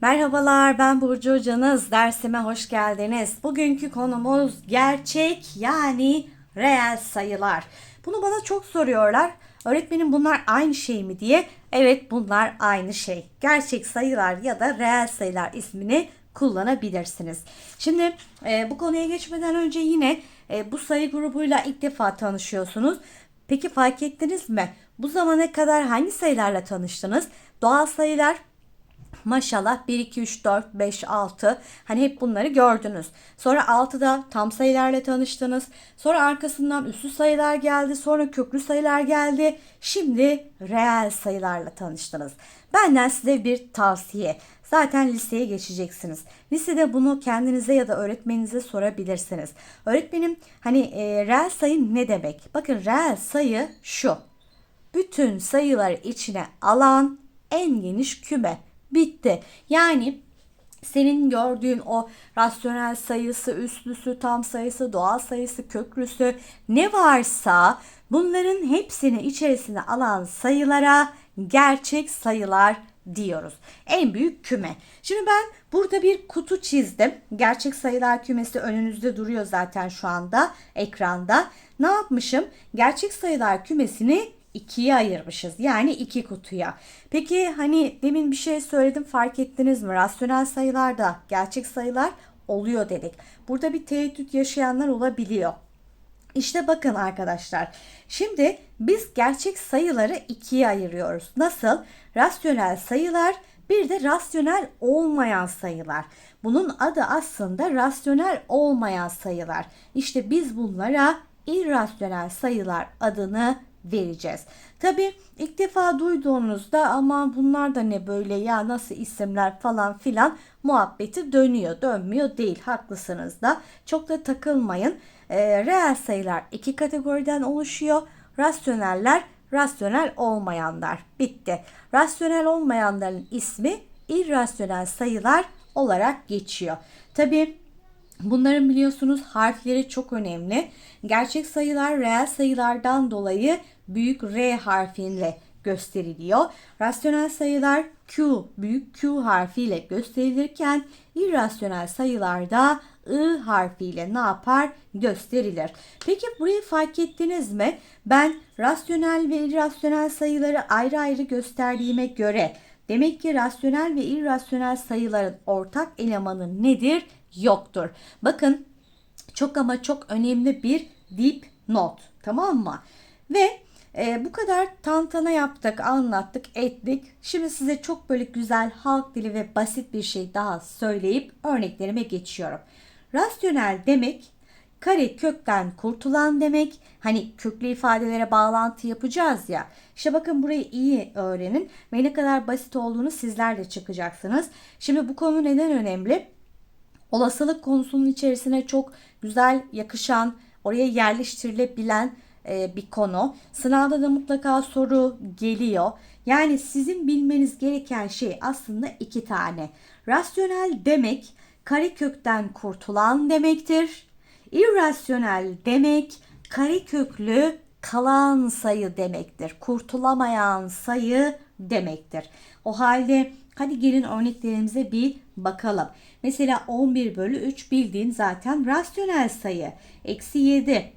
Merhabalar ben Burcu Canız. Dersime hoş geldiniz. Bugünkü konumuz gerçek yani reel sayılar. Bunu bana çok soruyorlar. Öğretmenim bunlar aynı şey mi diye. Evet bunlar aynı şey. Gerçek sayılar ya da reel sayılar ismini kullanabilirsiniz. Şimdi e, bu konuya geçmeden önce yine e, bu sayı grubuyla ilk defa tanışıyorsunuz. Peki fark ettiniz mi? Bu zamana kadar hangi sayılarla tanıştınız? Doğal sayılar, Maşallah 1, 2, 3, 4, 5, 6 hani hep bunları gördünüz. Sonra 6'da tam sayılarla tanıştınız. Sonra arkasından üslü sayılar geldi. Sonra köklü sayılar geldi. Şimdi reel sayılarla tanıştınız. Benden size bir tavsiye. Zaten liseye geçeceksiniz. Lisede bunu kendinize ya da öğretmeninize sorabilirsiniz. Öğretmenim hani e, reel sayı ne demek? Bakın reel sayı şu. Bütün sayıları içine alan en geniş küme. Bitti. Yani senin gördüğün o rasyonel sayısı, üslüsü, tam sayısı, doğal sayısı, köklüsü ne varsa bunların hepsini içerisine alan sayılara gerçek sayılar diyoruz. En büyük küme. Şimdi ben burada bir kutu çizdim. Gerçek sayılar kümesi önünüzde duruyor zaten şu anda ekranda. Ne yapmışım? Gerçek sayılar kümesini ikiye ayırmışız. Yani iki kutuya. Peki hani demin bir şey söyledim fark ettiniz mi? Rasyonel sayılarda gerçek sayılar oluyor dedik. Burada bir tereddüt yaşayanlar olabiliyor. İşte bakın arkadaşlar. Şimdi biz gerçek sayıları ikiye ayırıyoruz. Nasıl? Rasyonel sayılar bir de rasyonel olmayan sayılar. Bunun adı aslında rasyonel olmayan sayılar. İşte biz bunlara irrasyonel sayılar adını vereceğiz. Tabi ilk defa duyduğunuzda ama bunlar da ne böyle ya nasıl isimler falan filan muhabbeti dönüyor dönmüyor değil haklısınız da çok da takılmayın. E, reel sayılar iki kategoriden oluşuyor. Rasyoneller rasyonel olmayanlar bitti. Rasyonel olmayanların ismi irrasyonel sayılar olarak geçiyor. Tabi Bunların biliyorsunuz harfleri çok önemli. Gerçek sayılar reel sayılardan dolayı büyük R harfiyle gösteriliyor. Rasyonel sayılar Q, büyük Q harfiyle gösterilirken irrasyonel sayılarda I harfiyle ne yapar? Gösterilir. Peki burayı fark ettiniz mi? Ben rasyonel ve irrasyonel sayıları ayrı ayrı gösterdiğime göre demek ki rasyonel ve irrasyonel sayıların ortak elemanı nedir? Yoktur. Bakın çok ama çok önemli bir dip not. Tamam mı? Ve e, bu kadar tantana yaptık, anlattık, ettik. Şimdi size çok böyle güzel halk dili ve basit bir şey daha söyleyip örneklerime geçiyorum. Rasyonel demek kare kökten kurtulan demek. Hani köklü ifadelere bağlantı yapacağız ya. İşte bakın burayı iyi öğrenin ve ne kadar basit olduğunu sizler de çıkacaksınız. Şimdi bu konu neden önemli? Olasılık konusunun içerisine çok güzel yakışan, oraya yerleştirilebilen e, bir konu. Sınavda da mutlaka soru geliyor. Yani sizin bilmeniz gereken şey aslında iki tane. Rasyonel demek karekökten kurtulan demektir. İrrasyonel demek kareköklü kalan sayı demektir. Kurtulamayan sayı demektir. O halde hadi gelin örneklerimize bir bakalım. Mesela 11 bölü 3 bildiğin zaten rasyonel sayı. Eksi 7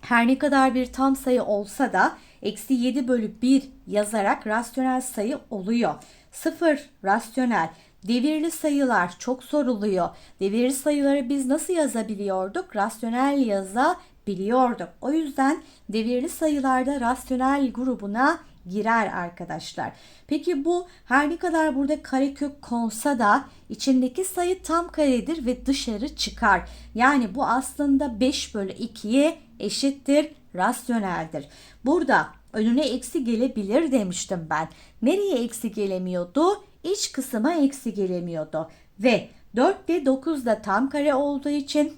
her ne kadar bir tam sayı olsa da eksi 7 bölü 1 yazarak rasyonel sayı oluyor. 0 rasyonel. Devirli sayılar çok soruluyor. Devirli sayıları biz nasıl yazabiliyorduk? Rasyonel yazabiliyorduk. O yüzden devirli sayılarda rasyonel grubuna girer arkadaşlar. Peki bu her ne kadar burada karekök konsa da içindeki sayı tam karedir ve dışarı çıkar. Yani bu aslında 5 bölü 2'ye eşittir rasyoneldir. Burada önüne eksi gelebilir demiştim ben. Nereye eksi gelemiyordu? İç kısma eksi gelemiyordu. Ve 4 ve 9 da tam kare olduğu için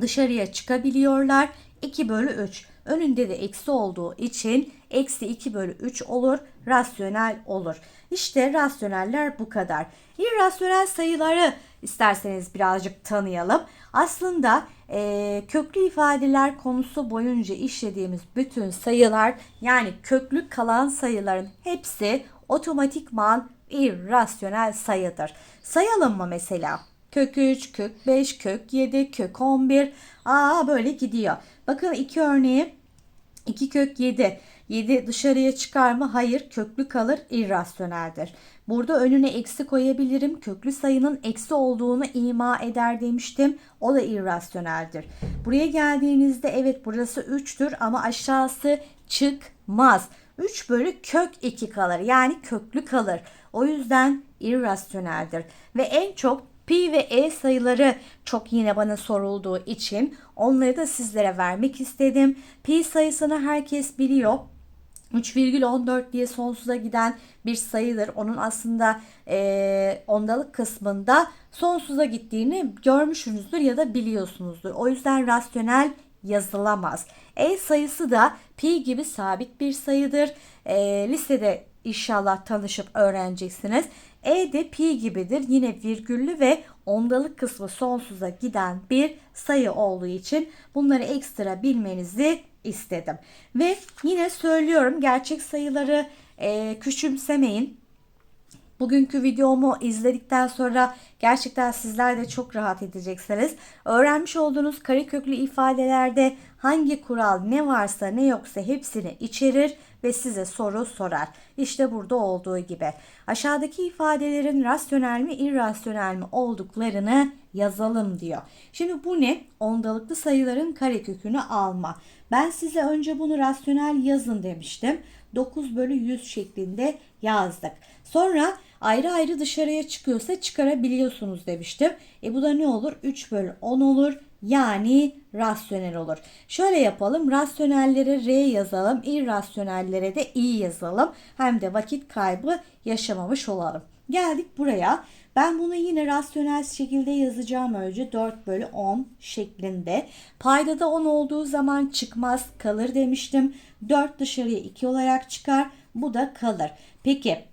dışarıya çıkabiliyorlar. 2 bölü 3. Önünde de eksi olduğu için eksi 2 bölü 3 olur. Rasyonel olur. İşte rasyoneller bu kadar. İrrasyonel sayıları isterseniz birazcık tanıyalım. Aslında e, köklü ifadeler konusu boyunca işlediğimiz bütün sayılar yani köklü kalan sayıların hepsi otomatikman irrasyonel sayıdır. Sayalım mı mesela? Kök 3, kök 5, kök 7, kök 11. Aa böyle gidiyor. Bakın iki örneği 2 kök 7. 7 dışarıya çıkar mı? Hayır. Köklü kalır. irrasyoneldir. Burada önüne eksi koyabilirim. Köklü sayının eksi olduğunu ima eder demiştim. O da irrasyoneldir. Buraya geldiğinizde evet burası 3'tür ama aşağısı çıkmaz. 3 bölü kök 2 kalır. Yani köklü kalır. O yüzden irrasyoneldir. Ve en çok pi ve e sayıları çok yine bana sorulduğu için onları da sizlere vermek istedim. Pi sayısını herkes biliyor. 3,14 diye sonsuza giden bir sayıdır. Onun aslında e, ondalık kısmında sonsuza gittiğini görmüşsünüzdür ya da biliyorsunuzdur. O yüzden rasyonel yazılamaz. E sayısı da pi gibi sabit bir sayıdır. E, lisede inşallah tanışıp öğreneceksiniz. E de pi gibidir. Yine virgüllü ve ondalık kısmı sonsuza giden bir sayı olduğu için bunları ekstra bilmenizi istedim. Ve yine söylüyorum gerçek sayıları e, küçümsemeyin. Bugünkü videomu izledikten sonra gerçekten sizler de çok rahat edeceksiniz. Öğrenmiş olduğunuz kareköklü ifadelerde hangi kural ne varsa ne yoksa hepsini içerir ve size soru sorar. İşte burada olduğu gibi. Aşağıdaki ifadelerin rasyonel mi irrasyonel mi olduklarını yazalım diyor. Şimdi bu ne? Ondalıklı sayıların karekökünü alma. Ben size önce bunu rasyonel yazın demiştim. 9 bölü 100 şeklinde yazdık. Sonra ayrı ayrı dışarıya çıkıyorsa çıkarabiliyorsunuz demiştim. E bu da ne olur? 3 bölü 10 olur. Yani rasyonel olur. Şöyle yapalım. Rasyonellere R yazalım. irrasyonellere de I yazalım. Hem de vakit kaybı yaşamamış olalım. Geldik buraya. Ben bunu yine rasyonel şekilde yazacağım önce 4 bölü 10 şeklinde. Payda da 10 olduğu zaman çıkmaz kalır demiştim. 4 dışarıya 2 olarak çıkar. Bu da kalır. Peki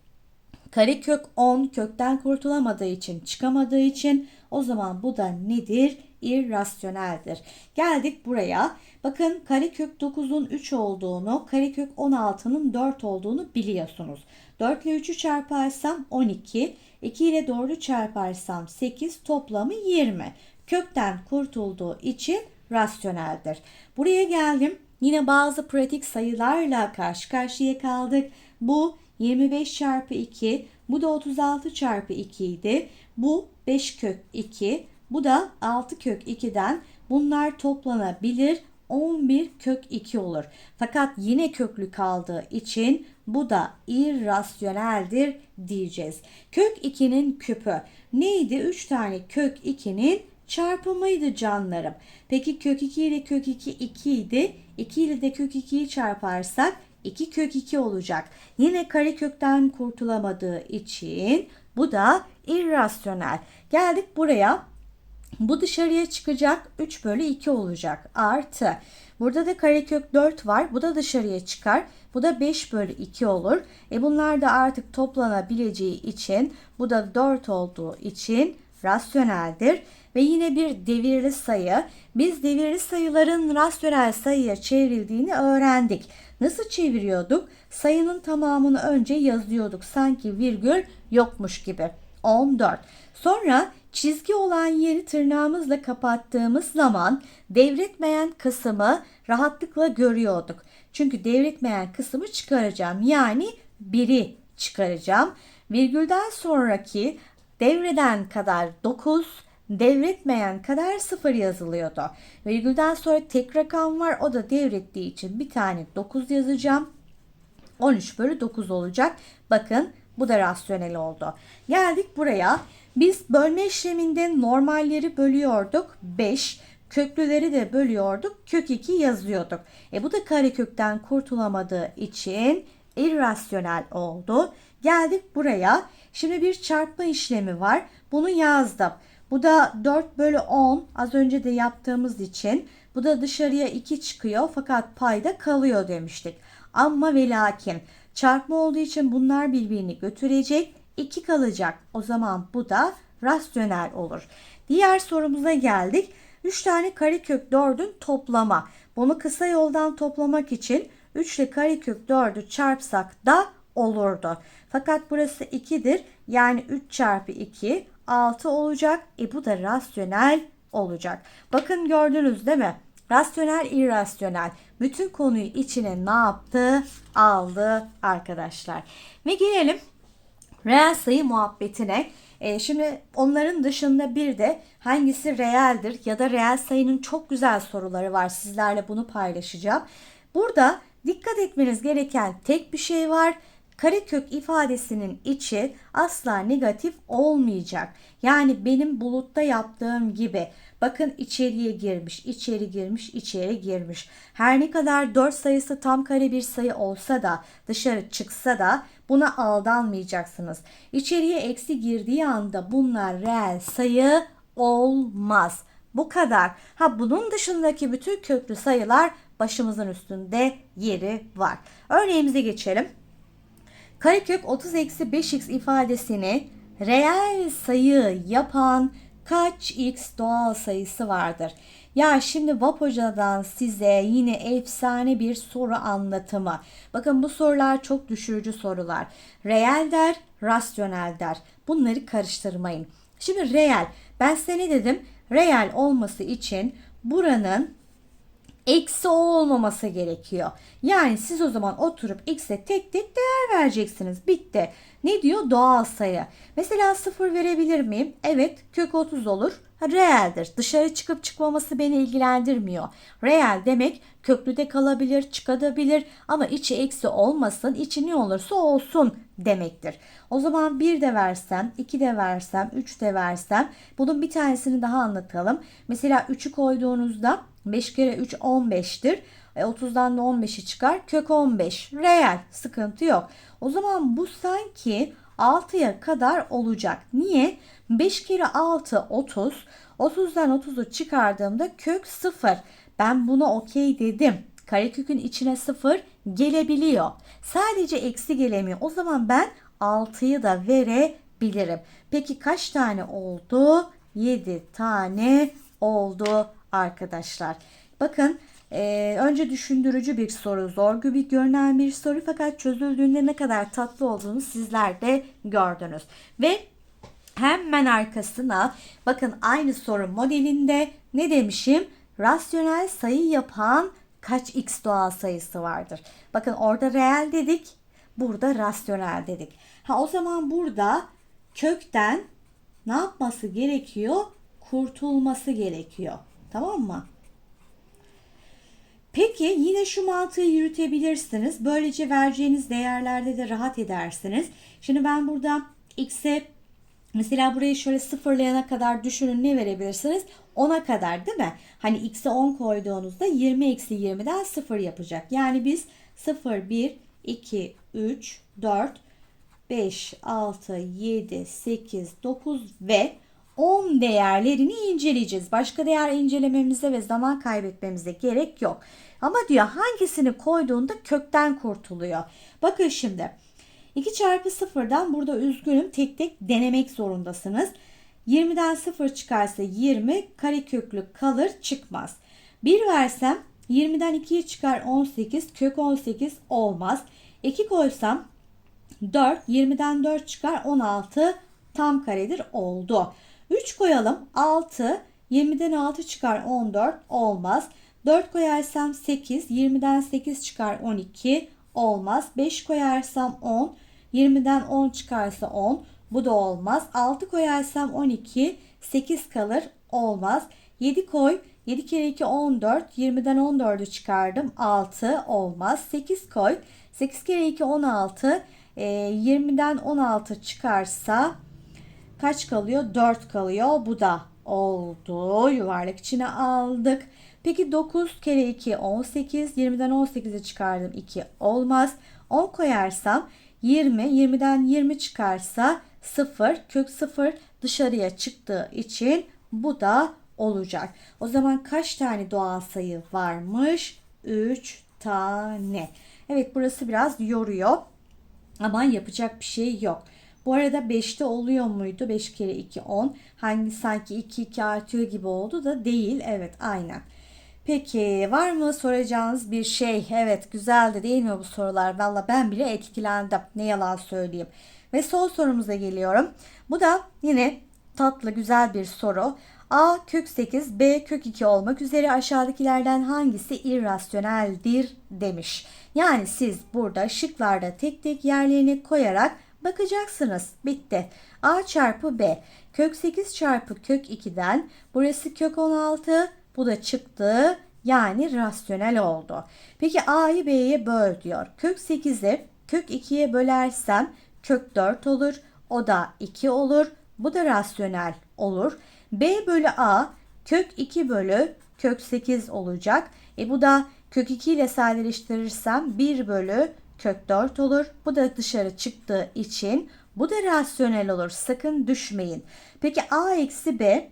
karekök 10 kökten kurtulamadığı için çıkamadığı için o zaman bu da nedir? irrasyoneldir. Geldik buraya. Bakın karekök 9'un 3 olduğunu, karekök 16'nın 4 olduğunu biliyorsunuz. 4 ile 3'ü çarparsam 12, 2 ile 4'ü çarparsam 8, toplamı 20. Kökten kurtulduğu için rasyoneldir. Buraya geldim. Yine bazı pratik sayılarla karşı karşıya kaldık. Bu 25 çarpı 2, bu da 36 çarpı 2 idi. Bu 5 kök 2, bu da 6 kök 2'den bunlar toplanabilir 11 kök 2 olur. Fakat yine köklü kaldığı için bu da irrasyoneldir diyeceğiz. Kök 2'nin küpü neydi? 3 tane kök 2'nin çarpımıydı canlarım. Peki kök 2 ile kök 2 2 idi. 2 ile de kök 2'yi çarparsak 2 kök 2 olacak. Yine kare kökten kurtulamadığı için bu da irrasyonel. Geldik buraya bu dışarıya çıkacak 3 bölü 2 olacak artı. Burada da karekök 4 var. Bu da dışarıya çıkar. Bu da 5 bölü 2 olur. E bunlar da artık toplanabileceği için bu da 4 olduğu için rasyoneldir. Ve yine bir devirli sayı. Biz devirli sayıların rasyonel sayıya çevrildiğini öğrendik. Nasıl çeviriyorduk? Sayının tamamını önce yazıyorduk. Sanki virgül yokmuş gibi. 14. Sonra çizgi olan yeri tırnağımızla kapattığımız zaman devretmeyen kısmı rahatlıkla görüyorduk. Çünkü devretmeyen kısmı çıkaracağım. Yani biri çıkaracağım. Virgülden sonraki devreden kadar 9, devretmeyen kadar 0 yazılıyordu. Virgülden sonra tek rakam var. O da devrettiği için bir tane 9 yazacağım. 13 bölü 9 olacak. Bakın bu da rasyonel oldu. Geldik buraya. Biz bölme işleminde normalleri bölüyorduk. 5. Köklüleri de bölüyorduk. Kök 2 yazıyorduk. E bu da karekökten kurtulamadığı için irrasyonel oldu. Geldik buraya. Şimdi bir çarpma işlemi var. Bunu yazdım. Bu da 4 bölü 10 az önce de yaptığımız için. Bu da dışarıya 2 çıkıyor fakat payda kalıyor demiştik. Ama ve lakin çarpma olduğu için bunlar birbirini götürecek. 2 kalacak. O zaman bu da rasyonel olur. Diğer sorumuza geldik. 3 tane karekök 4'ün toplama. Bunu kısa yoldan toplamak için 3 ile karekök 4'ü çarpsak da olurdu. Fakat burası 2'dir. Yani 3 çarpı 2 6 olacak. E bu da rasyonel olacak. Bakın gördünüz değil mi? Rasyonel, irrasyonel. Bütün konuyu içine ne yaptı? Aldı arkadaşlar. Ve gelelim reel sayı muhabbetine. E, şimdi onların dışında bir de hangisi reeldir ya da reel sayının çok güzel soruları var. Sizlerle bunu paylaşacağım. Burada dikkat etmeniz gereken tek bir şey var. Karekök ifadesinin içi asla negatif olmayacak. Yani benim bulutta yaptığım gibi bakın içeriye girmiş, içeri girmiş, içeri girmiş. Her ne kadar 4 sayısı tam kare bir sayı olsa da dışarı çıksa da buna aldanmayacaksınız. İçeriye eksi girdiği anda bunlar reel sayı olmaz. Bu kadar. Ha bunun dışındaki bütün köklü sayılar başımızın üstünde yeri var. Örneğimize geçelim. Karekök 30 eksi 5x ifadesini reel sayı yapan kaç x doğal sayısı vardır? Ya şimdi VAP Hoca'dan size yine efsane bir soru anlatımı. Bakın bu sorular çok düşürücü sorular. Reel der, rasyonel der. Bunları karıştırmayın. Şimdi reel. Ben size ne dedim? Reel olması için buranın eksi o olmaması gerekiyor. Yani siz o zaman oturup x'e tek tek değer vereceksiniz. Bitti. Ne diyor? Doğal sayı. Mesela 0 verebilir miyim? Evet kök 30 olur. Reeldir. Dışarı çıkıp çıkmaması beni ilgilendirmiyor. Reel demek köklüde kalabilir, çıkabilir ama içi eksi olmasın, içi ne olursa olsun demektir. O zaman 1 de versem, 2 de versem, 3 de versem bunun bir tanesini daha anlatalım. Mesela 3'ü koyduğunuzda 5 kere 3 15'tir. E, 30'dan da 15'i çıkar. Kök 15. Reel. Sıkıntı yok. O zaman bu sanki 6'ya kadar olacak. Niye? 5 kere 6 30. 30'dan 30'u çıkardığımda kök 0. Ben buna okey dedim. Karekökün içine 0 gelebiliyor. Sadece eksi gelemiyor. O zaman ben 6'yı da verebilirim. Peki kaç tane oldu? 7 tane oldu arkadaşlar. Bakın ee, önce düşündürücü bir soru, zor gibi görünen bir soru fakat çözüldüğünde ne kadar tatlı olduğunu sizler de gördünüz. Ve hemen arkasına bakın aynı soru modelinde ne demişim? Rasyonel sayı yapan kaç x doğal sayısı vardır? Bakın orada reel dedik, burada rasyonel dedik. Ha o zaman burada kökten ne yapması gerekiyor? Kurtulması gerekiyor. Tamam mı? Peki yine şu mantığı yürütebilirsiniz. Böylece vereceğiniz değerlerde de rahat edersiniz. Şimdi ben burada x'e mesela burayı şöyle sıfırlayana kadar düşünün ne verebilirsiniz? 10'a kadar değil mi? Hani x'e 10 koyduğunuzda 20 eksi 20'den 0 yapacak. Yani biz 0, 1, 2, 3, 4, 5, 6, 7, 8, 9 ve 10 değerlerini inceleyeceğiz. Başka değer incelememize ve zaman kaybetmemize gerek yok. Ama diyor hangisini koyduğunda kökten kurtuluyor. Bakın şimdi 2 çarpı 0'dan burada üzgünüm tek tek denemek zorundasınız. 20'den 0 çıkarsa 20 kareköklü kalır çıkmaz. 1 versem 20'den 2'ye çıkar 18 kök 18 olmaz. 2 koysam 4 20'den 4 çıkar 16 tam karedir oldu. 3 koyalım 6 20'den 6 çıkar 14 olmaz. 4 koyarsam 8 20'den 8 çıkar 12 olmaz. 5 koyarsam 10 20'den 10 çıkarsa 10 bu da olmaz. 6 koyarsam 12 8 kalır olmaz. 7 koy 7 kere 2 14 20'den 14'ü çıkardım 6 olmaz. 8 koy 8 kere 2 16 20'den 16 çıkarsa kaç kalıyor? 4 kalıyor. Bu da oldu. Yuvarlak içine aldık. Peki 9 kere 2 18. 20'den 18'e çıkardım 2 olmaz. 10 koyarsam 20. 20'den 20 çıkarsa 0. Kök 0 dışarıya çıktığı için bu da olacak. O zaman kaç tane doğal sayı varmış? 3 tane. Evet burası biraz yoruyor. Ama yapacak bir şey yok. Bu arada 5'te oluyor muydu? 5 kere 2 10. Hangi sanki 2 2 artıyor gibi oldu da değil. Evet aynen. Peki var mı soracağınız bir şey? Evet güzeldi değil mi bu sorular? Valla ben bile etkilendim. Ne yalan söyleyeyim. Ve son sorumuza geliyorum. Bu da yine tatlı güzel bir soru. A kök 8, B kök 2 olmak üzere aşağıdakilerden hangisi irrasyoneldir demiş. Yani siz burada şıklarda tek tek yerlerini koyarak bakacaksınız. Bitti. A çarpı B. Kök 8 çarpı kök 2'den burası kök 16 bu da çıktı. Yani rasyonel oldu. Peki A'yı B'ye böl diyor. Kök 8'i kök 2'ye bölersem kök 4 olur. O da 2 olur. Bu da rasyonel olur. B bölü A kök 2 bölü kök 8 olacak. E bu da kök 2 ile sadeleştirirsem 1 bölü kök 4 olur. Bu da dışarı çıktığı için bu da rasyonel olur. Sakın düşmeyin. Peki A eksi B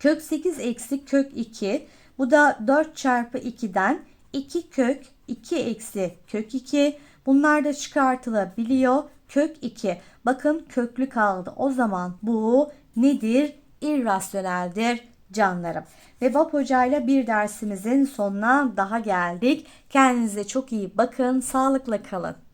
kök 8 eksi kök 2 bu da 4 çarpı 2'den 2 kök 2 eksi kök 2 bunlar da çıkartılabiliyor. Kök 2 bakın köklü kaldı. O zaman bu nedir? İrrasyoneldir canlarım. Ve Bab Hoca ile bir dersimizin sonuna daha geldik. Kendinize çok iyi bakın. Sağlıkla kalın.